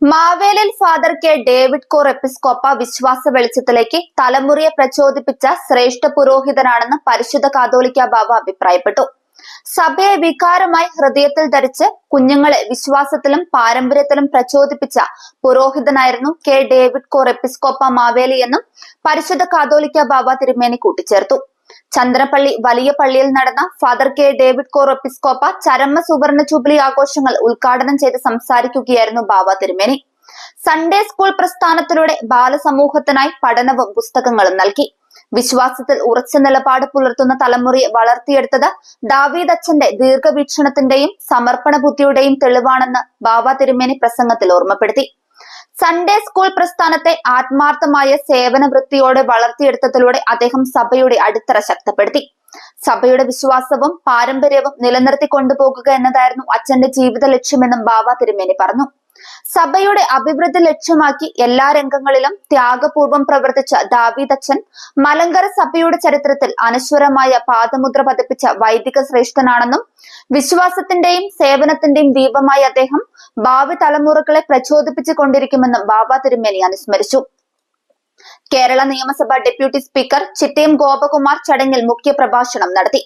Mavelil father K David cor episcopa വിശ്വാസ വെളിച്ചത്തിലേക്ക് തലമുറയെ പ്രചോദിപ്പിച്ച ശ്രേഷ്ഠ പുരോഹിതനാണെന്ന് പരിശുദ്ധ കാതോലിക്ക ബാബ അഭിപ്രായപ്പെട്ടു. സഭയെ വികാരമായി ഹൃദയത്തിൽ ധരിച്ച് കുഞ്ഞുങ്ങളെ വിശ്വാസത്തിലും പാരമ്പര്യത്തിലും പ്രചോദിപ്പിച്ച പുരോഹിതനായിരുന്നു K David cor episcopa Maveli എന്നും പരിശുദ്ധ കാതോലിക്ക ബാബ തിരുമേനി കൂട്ടിച്ചേർത്തു. ചന്ദ്രപ്പള്ളി വലിയ പള്ളിയിൽ നടന്ന father K David cor episcopa ചരമ സുവർണ ജൂബിലി ആഘോഷങ്ങൾ ഉദ്ഘാടനം ചെയ്ത് സംസാരിക്കുകയായിരുന്നു ബാബ തിരുമേനി. സൺഡേ സ്കൂൾ പ്രസ്ഥാനത്തിലൂടെ ബാലസമൂഹത്തിനായി പഠനവും പുസ്തകങ്ങളും നൽകി. വിശ്വാസത്തിൽ ഉറച്ച നിലപാട് പുലർത്തുന്ന തലമുറയെ വളർത്തിയെടുത്തത് ദാവീദ് അച്ഛന്റെ ദീർഘവീക്ഷണത്തിന്റെയും സമർപ്പണ ബുദ്ധിയുടെയും തെളിവാണെന്ന് ബാബ തിരുമേനി പ്രസംഗത്തിൽ ഓർമ്മപ്പെടുത്തി. സൺഡേ സ്കൂൾ പ്രസ്ഥാനത്തെ ആത്മാർത്ഥമായ സേവന വൃത്തിയോടെ വളർത്തിയെടുത്തതിലൂടെ അദ്ദേഹം സഭയുടെ അടിത്തറ ശക്തപ്പെടുത്തി. സഭയുടെ വിശ്വാസവും പാരമ്പര്യവും നിലനിർത്തി കൊണ്ടുപോകുക എന്നതായിരുന്നു അച്ഛന്റെ ജീവിത ലക്ഷ്യമെന്നും ബാബ തിരുമേനി പറഞ്ഞു. സഭയുടെ അഭിവൃദ്ധി ലക്ഷ്യമാക്കി എല്ലാ രംഗങ്ങളിലും ത്യാഗപൂർവം പ്രവർത്തിച്ച ദാവീദ് അച്ഛൻ മലങ്കര സഭയുടെ ചരിത്രത്തിൽ അനശ്വരമായ പാദമുദ്ര പതിപ്പിച്ച വൈദിക ശ്രേഷ്ഠനാണെന്നും വിശ്വാസത്തിന്റെയും സേവനത്തിന്റെയും ദീപമായി അദ്ദേഹം ഭാവി തലമുറകളെ പ്രചോദിപ്പിച്ചു കൊണ്ടിരിക്കുമെന്നും ബാബ തിരുമേനി അനുസ്മരിച്ചു. കേരള നിയമസഭ ഡെപ്യൂട്ടി സ്പീക്കർ ചിറ്റയം ഗോപകുമാർ ചടങ്ങിൽ മുഖ്യപ്രഭാഷണം നടത്തി.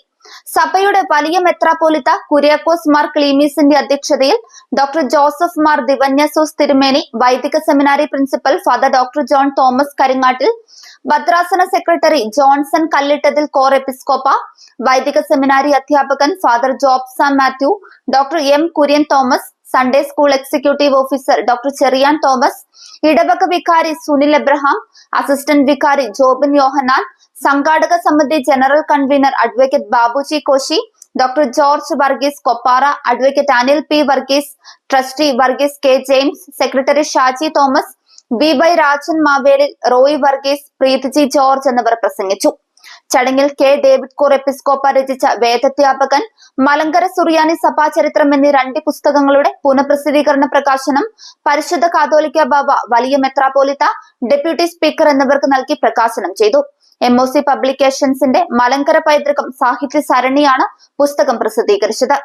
സഭയുടെ വലിയ മെത്രാപോലിത്ത കുര്യാക്കോസ് മാർ ക്ലീമീസിന്റെ അധ്യക്ഷതയിൽ ഡോക്ടർ ജോസഫ് മാർ ദിവന്യസോസ് തിരുമേനി വൈദിക seminary principal father doctor John Thomas Karingattil ഭദ്രാസന secretary Johnson Kallittathil cor episcopa വൈദിക സെമിനാരി അധ്യാപകൻ father Jobsam Mathew doctor M Kurian Thomas Sunday school executive officer doctor Cherian Thomas ഇടവക വികാരി സുനിൽ എബ്രഹാം അസിസ്റ്റന്റ് വികാരി ജോബിൻ യോഹനാൻ സംഘാടക സമിതി general convener advocate Babuji Koshy doctor George Varghese Koppara advocate Anil P Varghese trustee Varghese K James secretary Shaji Thomas B Y Rajan Mavelil Roy Varghese Preethiji George എന്നിവർ പ്രസംഗിച്ചു. ചടങ്ങിൽ K David core എപ്പിസ്കോപ്പ രചിച്ച വേദത്യാപകൻ മലങ്കര സുറിയാനി സഭാചരിത്രം എന്നീ രണ്ട് പുസ്തകങ്ങളുടെ പുനഃപ്രസിദ്ധീകരണ പ്രകാശനം പരിശുദ്ധ കാതോലിക്ക ബാബ വലിയ മെത്രാപോലിത്ത ഡെപ്യൂട്ടി സ്പീക്കർ എന്നിവർക്ക് നൽകി പ്രകാശനം ചെയ്തു. എം ഒ സി പബ്ലിക്കേഷൻസിന്റെ മലങ്കര പൈതൃകം സാഹിത്യ സരണിയാണ് പുസ്തകം പ്രസിദ്ധീകരിച്ചത്.